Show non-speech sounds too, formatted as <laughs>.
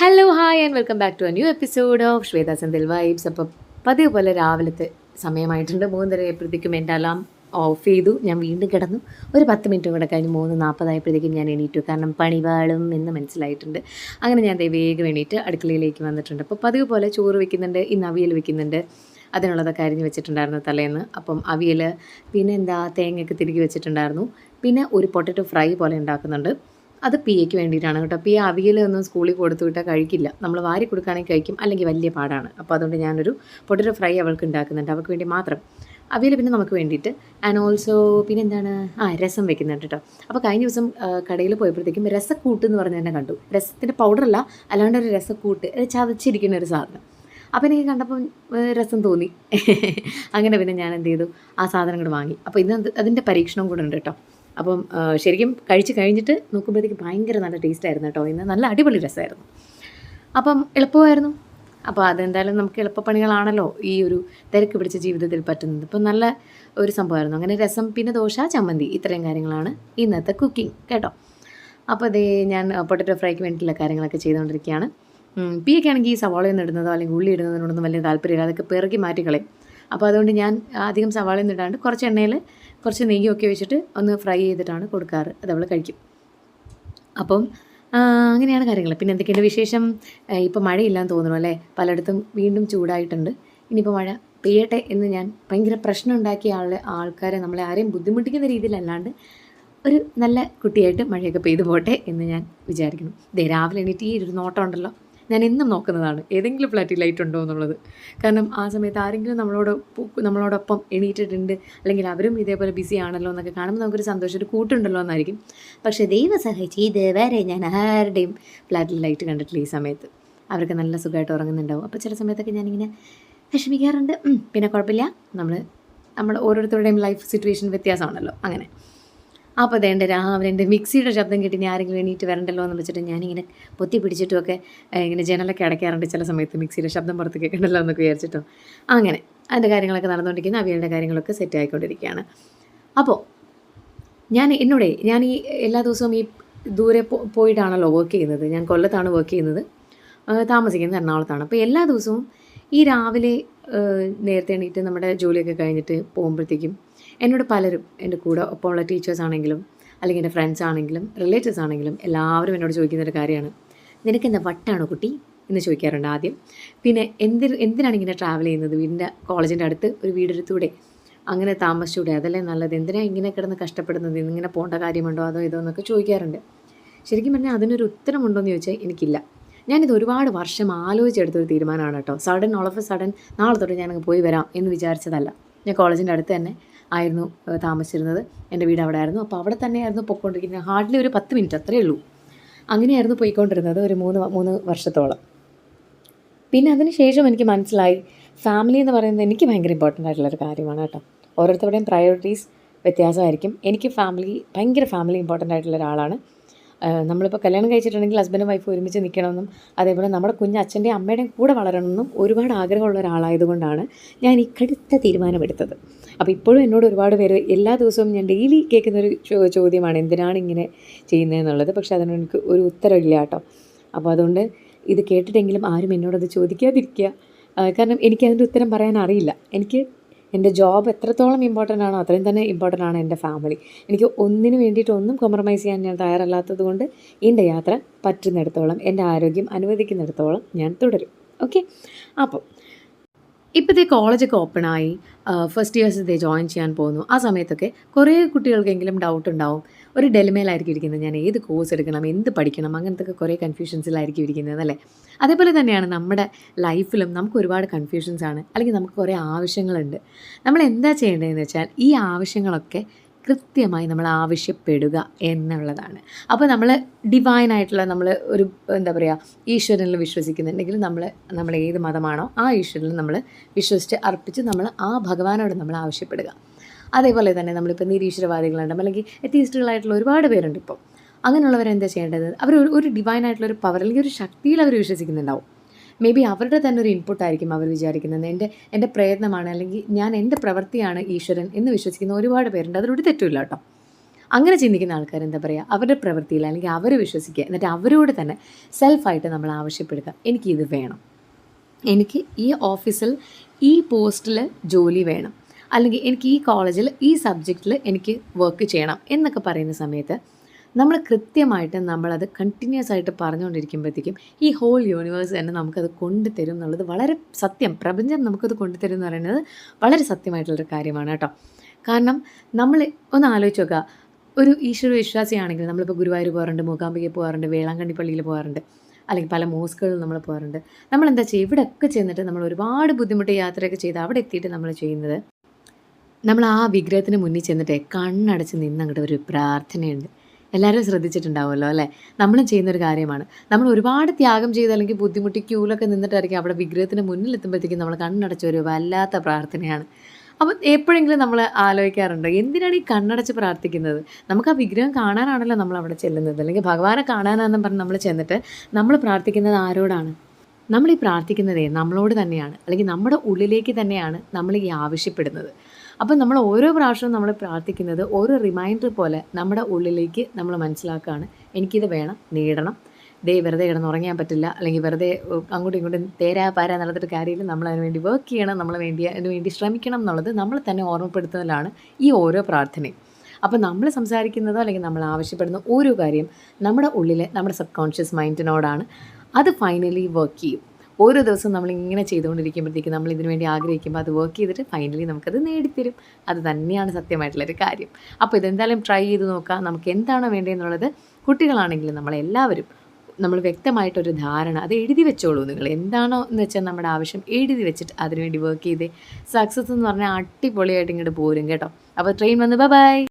Hello hi and welcome back to a new episode of Shweta Senthil vibes അപ്പോൾ പതിവ് പോലെ രാവിലത്തെ സമയമായിട്ടുണ്ട്. മൂന്നര എപ്പോഴത്തേക്കും എന്റെ അലാം ഓഫ് ചെയ്തു. ഞാൻ വീണ്ടും കിടന്നു. ഒരു പത്ത് മിനിറ്റും കൂടെ കഴിഞ്ഞ് മൂന്ന് നാൽപ്പതായപ്പോഴത്തേക്കും ഞാൻ എണീറ്റു. കാരണം പണിവാളും എന്ന് മനസ്സിലായിട്ടുണ്ട്. അങ്ങനെ ഞാൻ വേഗം എണീറ്റ് അടുക്കളയിലേക്ക് വന്നിട്ടുണ്ട്. അപ്പോൾ പതിവ് പോലെ ചോറ് വെക്കുന്നുണ്ട് ഇന്ന് അവിയൽ വെക്കുന്നുണ്ട്. അതിനുള്ളതൊക്കെ അരിഞ്ഞ് വെച്ചിട്ടുണ്ടായിരുന്നു തലേന്ന്. അപ്പം അവിയൽ പിന്നെ എന്താ തേങ്ങയൊക്കെ തിരികെ വെച്ചിട്ടുണ്ടായിരുന്നു. പിന്നെ ഒരു പൊട്ടറ്റോ ഫ്രൈ പോലെ ഉണ്ടാക്കുന്നുണ്ട്. അത് പി എക്ക് വേണ്ടിയിട്ടാണ് കേട്ടോ. പി അവിയൽ ഒന്നും സ്കൂളിൽ കൊടുത്തു വിട്ടാൽ കഴിക്കില്ല. നമ്മൾ വാരി കൊടുക്കുകയാണെങ്കിൽ കഴിക്കും. അല്ലെങ്കിൽ വലിയ പാടാണ്. അപ്പോൾ അതുകൊണ്ട് ഞാനൊരു പൊട്ടറ്റോ ഫ്രൈ അവൾക്ക് ഉണ്ടാക്കുന്നുണ്ട്. അവൾക്ക് വേണ്ടി മാത്രം. അവിയൽ പിന്നെ നമുക്ക് വേണ്ടിയിട്ട് ആൻഡ് ഓൾസോ പിന്നെ എന്താണ് ആ രസം വെക്കുന്നുണ്ട് കേട്ടോ. അപ്പോൾ കഴിഞ്ഞ ദിവസം കടയിൽ പോയപ്പോഴത്തേക്കും രസക്കൂട്ട് എന്ന് പറഞ്ഞ് തന്നെ കണ്ടു. രസത്തിന്റെ പൗഡറല്ല അല്ലാണ്ട് ഒരു രസക്കൂട്ട്. ചതച്ചിരിക്കുന്ന ഒരു സാധനം. അപ്പോൾ എനിക്ക് കണ്ടപ്പം രസം തോന്നി. <laughs> അങ്ങനെ പിന്നെ ഞാൻ എന്ത് ചെയ്തു? ആ സാധനം കൂടെ വാങ്ങി. അപ്പോൾ ഇന്ന് അത് അതിന്റെ പരീക്ഷണം കൂടെ ഉണ്ട് കേട്ടോ. അപ്പം ശരിക്കും കഴിച്ച് കഴിഞ്ഞിട്ട് നോക്കുമ്പോഴത്തേക്ക് ഭയങ്കര നല്ല ടേസ്റ്റ് ആയിരുന്നു കേട്ടോ. ഇന്ന് നല്ല അടിപൊളി രസമായിരുന്നു. അപ്പം എളുപ്പമായിരുന്നു. അപ്പോൾ അതെന്തായാലും നമുക്ക് എളുപ്പപ്പണികളാണല്ലോ ഈ ഒരു തിരക്ക് പിടിച്ച ജീവിതത്തിൽ പറ്റുന്നത്. ഇപ്പം നല്ല ഒരു സംഭവമായിരുന്നു. അങ്ങനെ രസം പിന്നെ ദോശ ചമ്മന്തി ഇത്രയും കാര്യങ്ങളാണ് ഇന്നത്തെ കുക്കിംഗ് കേട്ടോ. അപ്പോൾ അതേ ഞാൻ പൊട്ടറ്റോ ഫ്രൈക്ക് വേണ്ടിയിട്ടുള്ള കാര്യങ്ങളൊക്കെ ചെയ്തുകൊണ്ടിരിക്കുകയാണ്. പി ഒക്കെ ആണെങ്കിൽ ഈ സവാളയൊന്നും ഇടുന്നതോ അല്ലെങ്കിൽ ഉള്ളി ഇടുന്നതിനോടൊന്നും വലിയ താല്പര്യമില്ല. അതൊക്കെ പിറകി മാറ്റി കളയും. അപ്പോൾ അതുകൊണ്ട് ഞാൻ അധികം സവാളയൊന്നും ഇടാണ്ട് കുറച്ച് എണ്ണയിൽ കുറച്ച് നെയ്യൊക്കെ വെച്ചിട്ട് ഒന്ന് ഫ്രൈ ചെയ്തിട്ടാണ് കൊടുക്കാറ്. അത് അവൾ കഴിക്കും. അപ്പം അങ്ങനെയാണ് കാര്യങ്ങൾ പിന്നെ എന്തൊക്കെയുണ്ട് വിശേഷം? ഇപ്പോൾ മഴയില്ലാന്ന് തോന്നുന്നു അല്ലേ? പലയിടത്തും വീണ്ടും ചൂടായിട്ടുണ്ട്. ഇനിയിപ്പോൾ മഴ പെയ്യട്ടെ എന്ന് ഞാൻ ഭയങ്കര പ്രശ്നം ഉണ്ടാക്കിയ ആളെ ആൾക്കാരെ നമ്മളെ ആരെയും ബുദ്ധിമുട്ടിക്കുന്ന രീതിയിലല്ലാണ്ട് ഒരു നല്ല കുട്ടിയായിട്ട് മഴയൊക്കെ പെയ്തു പോട്ടെ എന്ന് ഞാൻ വിചാരിക്കുന്നു. ദേ രാവിലെ എണീറ്റ് ഈ ഒരു നോട്ടം ഉണ്ടല്ലോ. ഞാൻ എന്നും നോക്കുന്നതാണ്. ഏതെങ്കിലും ഫ്ലാറ്റിൽ ലൈറ്റ് ഉണ്ടോ എന്നുള്ളത്. കാരണം ആ സമയത്ത് ആരെങ്കിലും നമ്മളോട് നമ്മളോടൊപ്പം എണീറ്റിട്ടുണ്ട്. അല്ലെങ്കിൽ അവരും ഇതേപോലെ ബിസി ആണല്ലോ എന്നൊക്കെ കാണുമ്പോൾ നമുക്കൊരു സന്തോഷം ഒരു കൂട്ടുണ്ടല്ലോ എന്നായിരിക്കും. പക്ഷേ ദൈവം സഹായിച്ച് ദേവരെ ഞാൻ ആരുടെയും ഫ്ലാറ്റിൽ ലൈറ്റ് കണ്ടിട്ടില്ല ഈ സമയത്ത്. അവർക്ക് നല്ല സുഖമായിട്ട് ഉറങ്ങുന്നുണ്ടാവും. അപ്പോൾ ചില സമയത്തൊക്കെ ഞാനിങ്ങനെ വിഷമിക്കാറുണ്ട്. പിന്നെ കുഴപ്പമില്ല. നമ്മൾ നമ്മൾ ഓരോരുത്തരുടെയും ലൈഫ് സിറ്റുവേഷൻ വ്യത്യാസമാണല്ലോ. അങ്ങനെ. അപ്പോൾ അതേണ്ട രാവിലെ എന്റെ മിക്സിയുടെ ശബ്ദം കിട്ടി ഇനി ആരെങ്കിലും എണീറ്റ് വരണ്ടല്ലോ എന്ന് വെച്ചിട്ട് ഞാനിങ്ങനെ പൊത്തി പിടിച്ചിട്ടുമൊക്കെ ഇങ്ങനെ ജനലൊക്കെ അടയ്ക്കാറുണ്ട് ചില സമയത്ത് മിക്സിയുടെ ശബ്ദം പുറത്ത് കേൾക്കണ്ടല്ലോ എന്നൊക്കെ വിചാരിച്ചിട്ടോ. അങ്ങനെ അതിന്റെ കാര്യങ്ങളൊക്കെ നടന്നുകൊണ്ടിരിക്കുന്ന അവിയുടെ കാര്യങ്ങളൊക്കെ സെറ്റ് ആയിക്കൊണ്ടിരിക്കുകയാണ്. അപ്പോൾ ഞാൻ എന്നോടേ ഞാൻ ഈ എല്ലാ ദിവസവും ഈ ദൂരെ പോയിട്ടാണല്ലോ വർക്ക് ചെയ്യുന്നത്. ഞാൻ കൊല്ലത്താണ് വർക്ക് ചെയ്യുന്നത്. താമസിക്കുന്നത് എറണാകുളത്താണ്. അപ്പോൾ എല്ലാ ദിവസവും ഈ രാവിലെ നേരത്തെ എണീറ്റ് നമ്മുടെ ജോലിയൊക്കെ കഴിഞ്ഞിട്ട് പോകുമ്പോഴത്തേക്കും എന്നോട് പലരും എന്റെ കൂടെ ഒപ്പമുള്ള ടീച്ചേഴ്സ് ആണെങ്കിലും അല്ലെങ്കിൽ എന്റെ ഫ്രണ്ട്സ് ആണെങ്കിലും റിലേറ്റീവ്സ് ആണെങ്കിലും എല്ലാവരും എന്നോട് ചോദിക്കുന്ന ഒരു കാര്യമാണ്. നിനക്ക് എന്താ വട്ടാണോ കുട്ടി? എന്ന് ചോദിക്കാറുണ്ട് ആദ്യം. പിന്നെ എന്തിന് എന്തിനാണ് ഇങ്ങനെ ട്രാവൽ ചെയ്യുന്നത്? വീടിന്റെ കോളേജിന്റെ അടുത്ത് ഒരു വീടെടുത്തൂടെ? അങ്ങനെ താമസിച്ചൂടെ? അതല്ലേ നല്ലത്? എന്തിനാ ഇങ്ങനെ കിടന്ന് കഷ്ടപ്പെടുന്നത്? ഇങ്ങനെ പോകേണ്ട കാര്യമുണ്ടോ? അതോ ഇതോ എന്നൊക്കെ ചോദിക്കാറുണ്ട്. ശരിക്കും പറഞ്ഞാൽ അതിനൊരു ഉത്തരമുണ്ടോ എന്ന് ചോദിച്ചാൽ എനിക്കില്ല. ഞാനിത് ഒരുപാട് വർഷം ആലോചിച്ചെടുത്തൊരു തീരുമാനമാണ് കേട്ടോ. Sudden all of a sudden നാളെ തൊട്ട് ഞാനങ്ങ് പോയി വരാം എന്ന് വിചാരിച്ചതല്ല. ഞാൻ കോളേജിന്റെ അടുത്ത് തന്നെ ആയിരുന്നു താമസിച്ചിരുന്നത്. എന്റെ വീട് അവിടെ ആയിരുന്നു അപ്പോൾ അവിടെ തന്നെയായിരുന്നു പൊയ്ക്കൊണ്ടിരിക്കുന്നത്. ഹാർഡ്ലി ഒരു പത്ത് മിനിറ്റ് അത്രയേ ഉള്ളൂ. അങ്ങനെയായിരുന്നു പോയിക്കൊണ്ടിരുന്നത് ഒരു മൂന്ന് മൂന്ന് വർഷത്തോളം. പിന്നെ അതിന് ശേഷം എനിക്ക് മനസ്സിലായി ഫാമിലി എന്ന് പറയുന്നത് എനിക്ക് ഭയങ്കര ഇമ്പോർട്ടന്റ് ആയിട്ടുള്ളൊരു കാര്യമാണ് കേട്ടോ. ഓരോരുത്തരുടെയും പ്രയോറിറ്റീസ് വ്യത്യാസമായിരിക്കും. എനിക്ക് ഫാമിലി ഭയങ്കര ഫാമിലി ഇമ്പോർട്ടന്റ് ആയിട്ടുള്ള ഒരാളാണ്. നമ്മളിപ്പോൾ കല്യാണം കഴിച്ചിട്ടുണ്ടെങ്കിൽ ഹസ്ബൻഡും വൈഫ് ഒരുമിച്ച് നിൽക്കണമെന്നും അതേപോലെ നമ്മുടെ കുഞ്ഞ് അച്ഛന്റെയും അമ്മയുടെയും കൂടെ വളരണമെന്നും ഒരുപാട് ആഗ്രഹമുള്ള ഒരാളായതുകൊണ്ടാണ് ഞാൻ ഈ കടുത്ത തീരുമാനമെടുത്തത്. അപ്പോൾ ഇപ്പോഴും എന്നോട് ഒരുപാട് പേര് എല്ലാ ദിവസവും ഞാൻ ഡെയിലി കേൾക്കുന്നൊരു ചോദ്യമാണ് എന്തിനാണ് ഇങ്ങനെ ചെയ്യുന്നതെന്നുള്ളത്? പക്ഷേ അതിന് എനിക്ക് ഒരു ഉത്തരവില്ല കേട്ടോ. അപ്പോൾ അതുകൊണ്ട് ഇത് കേട്ടിട്ടെങ്കിലും ആരും എന്നോടത് ചോദിക്കാതിരിക്കുക. കാരണം എനിക്കതിന്റെ ഉത്തരം പറയാൻ അറിയില്ല. എനിക്ക് എന്റെ ജോബ് എത്രത്തോളം ഇമ്പോർട്ടന്റ് ആണോ അത്രയും തന്നെ ഇമ്പോർട്ടന്റ് ആണ് എന്റെ ഫാമിലി എനിക്ക് ഒന്നിനു വേണ്ടിയിട്ട് ഒന്നും കോംപ്രമൈസ് ചെയ്യാൻ ഞാൻ തയ്യാറല്ലാത്തത് കൊണ്ട് എന്റെ യാത്ര പറ്റുന്നിടത്തോളം എന്റെ ആരോഗ്യം അനുവദിക്കുന്നിടത്തോളം ഞാൻ തുടരും. ഓക്കെ അപ്പോൾ ഇപ്പോഴത്തെ കോളേജൊക്കെ ആയി. ഫസ്റ്റ് ഇയേഴ്സ് ഇതേ ജോയിൻ ചെയ്യാൻ പോകുന്നു. ആ സമയത്തൊക്കെ കുറേ കുട്ടികൾക്കെങ്കിലും ഡൗട്ട് ഉണ്ടാവും. ഒരു ഡെലിമയിലായിരിക്കും ഇരിക്കുന്നത്. ഞാൻ ഏത് കോഴ്സ് എടുക്കണം എന്ത് പഠിക്കണം അങ്ങനത്തെ കുറേ കൺഫ്യൂഷൻസിലായിരിക്കും ഇരിക്കുന്നത് അല്ലേ? അതേപോലെ തന്നെയാണ് നമ്മുടെ ലൈഫിലും നമുക്ക് ഒരുപാട് കൺഫ്യൂഷൻസ് ആണ്. അല്ലെങ്കിൽ നമുക്ക് കുറേ ആവശ്യങ്ങളുണ്ട്. നമ്മൾ എന്താ ചെയ്യേണ്ടതെന്ന് വെച്ചാൽ ഈ ആവശ്യങ്ങളൊക്കെ കൃത്യമായി നമ്മൾ ആവശ്യപ്പെടുക എന്നുള്ളതാണ്. അപ്പോൾ നമ്മൾ ഡിവൈൻ ആയിട്ടുള്ള നമ്മൾ ഒരു എന്താ പറയുക ഈശ്വരനിൽ വിശ്വസിക്കുന്നുണ്ടെങ്കിൽ നമ്മൾ നമ്മൾ ഏത് മതമാണോ ആ ഈശ്വരനിൽ നമ്മൾ വിശ്വസിച്ച് അർപ്പിച്ച് നമ്മൾ ആ ഭഗവാനോട് നമ്മൾ ആവശ്യപ്പെടുക. അതേപോലെ തന്നെ നമ്മളിപ്പോൾ നിരീശ്വരവാദികളുണ്ട് അല്ലെങ്കിൽ എത്തീസ്റ്റുകളായിട്ടുള്ള ഒരുപാട് പേരുണ്ട് ഇപ്പോൾ അങ്ങനെയുള്ളവരെന്താ ചെയ്യേണ്ടത്? അവർ ഒരു- ഒരു ഡിവൈൻ ആയിട്ടുള്ള ഒരു പവർ അല്ലെങ്കിൽ ഒരു ശക്തിയിൽ അവർ വിശ്വസിക്കുന്നുണ്ടാവും. മേ ബി അവരുടെ തന്നെ ഒരു ഇൻപുട്ടായിരിക്കും അവർ വിചാരിക്കുന്നത്. എന്റെ എന്റെ പ്രയത്നമാണ് അല്ലെങ്കിൽ ഞാൻ എന്റെ പ്രവൃത്തിയാണ് ഈശ്വരൻ എന്ന് വിശ്വസിക്കുന്ന ഒരുപാട് പേരുണ്ട്. അതിലൊരു തെറ്റുമില്ല കേട്ടോ. അങ്ങനെ ചിന്തിക്കുന്ന ആൾക്കാർ എന്താ പറയുക അവരുടെ പ്രവൃത്തിയിൽ അല്ലെങ്കിൽ അവർ വിശ്വസിക്കുക. എന്നിട്ട് അവരോട് തന്നെ സെൽഫായിട്ട് നമ്മൾ ആവശ്യപ്പെടുക. എനിക്കിത് വേണം. എനിക്ക് ഈ ഓഫീസിൽ ഈ പോസ്റ്റിൽ ജോലി വേണം. അല്ലെങ്കിൽ എനിക്ക് ഈ കോളേജിൽ ഈ സബ്ജക്റ്റിൽ എനിക്ക് വർക്ക് ചെയ്യണം എന്നൊക്കെ പറയുന്ന സമയത്ത് നമ്മൾ കൃത്യമായിട്ട് നമ്മളത് കണ്ടിന്യൂസ് ആയിട്ട് പറഞ്ഞുകൊണ്ടിരിക്കുമ്പോഴത്തേക്കും ഈ ഹോൾ യൂണിവേഴ്സ് തന്നെ നമുക്കത് കൊണ്ടുതരും എന്നുള്ളത് വളരെ സത്യം. പ്രപഞ്ചം നമുക്കത് കൊണ്ടുതരും എന്ന് പറയുന്നത് വളരെ സത്യമായിട്ടുള്ളൊരു കാര്യമാണ് കേട്ടോ. കാരണം നമ്മൾ ഒന്ന് ആലോചിച്ച് നോക്കുക. ഒരു ഈശ്വര വിശ്വാസിയാണെങ്കിൽ നമ്മളിപ്പോൾ ഗുരുവായൂർ പോകാറുണ്ട് മൂകാംബികയിൽ പോകാറുണ്ട് വേളാങ്കണ്ണി പള്ളിയിൽ പോകാറുണ്ട് അല്ലെങ്കിൽ പല മോസ്കുകളിൽ നമ്മൾ പോകാറുണ്ട്. നമ്മൾ എന്താ ചെയ്യുക? ഇവിടെയൊക്കെ ചെന്നിട്ട് നമ്മൾ ഒരുപാട് ബുദ്ധിമുട്ട് യാത്രയൊക്കെ ചെയ്ത് അവിടെ എത്തിയിട്ട് നമ്മൾ ചെയ്യുന്നത് നമ്മൾ ആ വിഗ്രഹത്തിന് മുന്നിൽ ചെന്നിട്ട് കണ്ണടച്ച് നിന്ന് അങ്ങോട്ട് ഒരു പ്രാർത്ഥനയുണ്ട്. എല്ലാവരും ശ്രദ്ധിച്ചിട്ടുണ്ടാവുമല്ലോ അല്ലേ? നമ്മളും ചെയ്യുന്നൊരു കാര്യമാണ്. നമ്മൾ ഒരുപാട് ത്യാഗം ചെയ്ത് അല്ലെങ്കിൽ ബുദ്ധിമുട്ടി ക്യൂലൊക്കെ നിന്നിട്ടായിരിക്കും അവിടെ വിഗ്രഹത്തിന് മുന്നിൽ എത്തുമ്പോഴത്തേക്കും നമ്മൾ കണ്ണടച്ച ഒരു വല്ലാത്ത പ്രാർത്ഥനയാണ്. അപ്പം എപ്പോഴെങ്കിലും നമ്മൾ ആലോചിക്കാറുണ്ടോ? എന്തിനാണ് ഈ കണ്ണടച്ച് പ്രാർത്ഥിക്കുന്നത്? നമുക്ക് ആ വിഗ്രഹം കാണാനാണല്ലോ നമ്മൾ അവിടെ ചെല്ലുന്നത്. അല്ലെങ്കിൽ ഭഗവാനെ കാണാനാണെന്ന് പറഞ്ഞ് നമ്മൾ ചെന്നിട്ട് നമ്മൾ പ്രാർത്ഥിക്കുന്നത് ആരോടാണ്? നമ്മൾ ഈ പ്രാർത്ഥിക്കുന്നതേ നമ്മളോട് തന്നെയാണ്. അല്ലെങ്കിൽ നമ്മുടെ ഉള്ളിലേക്ക് തന്നെയാണ് നമ്മൾ ഈ ആവശ്യപ്പെടുന്നത്. അപ്പം നമ്മൾ ഓരോ പ്രാവശ്യവും നമ്മൾ പ്രാർത്ഥിക്കുന്നത് ഓരോ റിമൈൻഡർ പോലെ നമ്മുടെ ഉള്ളിലേക്ക് നമ്മൾ മനസ്സിലാക്കുകയാണ് എനിക്കിത് വേണം നേടണം. ദേ വെറുതെ കിടന്ന് ഉറങ്ങാൻ പറ്റില്ല. അല്ലെങ്കിൽ വെറുതെ അങ്ങോട്ടും ഇങ്ങോട്ടും തേരാ പാര നടത്തിയിട്ട് കാര്യമില്ല. നമ്മൾ വേണ്ടി വർക്ക് ചെയ്യണം. നമ്മൾ വേണ്ടി അതിന് വേണ്ടി ശ്രമിക്കണം എന്നുള്ളത് നമ്മൾ തന്നെ ഓർമ്മപ്പെടുത്തുന്നതിലാണ് ഈ ഓരോ പ്രാർത്ഥനയും. അപ്പോൾ നമ്മൾ സംസാരിക്കുന്നതോ അല്ലെങ്കിൽ നമ്മൾ ആവശ്യപ്പെടുന്ന ഓരോ കാര്യം നമ്മുടെ ഉള്ളിലെ നമ്മുടെ സബ് കോൺഷ്യസ് മൈൻഡിനോടാണ് അത് ഫൈനലി വർക്ക് ചെയ്യും. ഓരോ ദിവസവും നമ്മൾ ഇങ്ങനെ ചെയ്തുകൊണ്ടിരിക്കുമ്പോഴത്തേക്ക് നമ്മൾ ഇതിനു വേണ്ടി ആഗ്രഹിക്കുമ്പോൾ അത് വർക്ക് ചെയ്തിട്ട് ഫൈനലി നമുക്കത് നേടിത്തരും. അത് തന്നെയാണ് സത്യമായിട്ടുള്ളൊരു കാര്യം. അപ്പോൾ ഇതെന്തായാലും ട്രൈ ചെയ്ത് നോക്കാം. നമുക്ക് എന്താണോ വേണ്ടതെന്നുള്ളത് കുട്ടികളാണെങ്കിലും നമ്മളെല്ലാവരും നമ്മൾ വ്യക്തമായിട്ടൊരു ധാരണ അത് എഴുതി വെച്ചോളൂ നിങ്ങൾ. എന്താണോ എന്ന് വെച്ചാൽ നമ്മുടെ ആവശ്യം എഴുതി വെച്ചിട്ട് അതിനുവേണ്ടി വർക്ക് ചെയ്തേ. സക്സസ് എന്ന് പറഞ്ഞാൽ അടിപൊളിയായിട്ട് ഇങ്ങോട്ട് പോരും കേട്ടോ. അപ്പോൾ ട്രെയിൻ വന്ന് ബൈ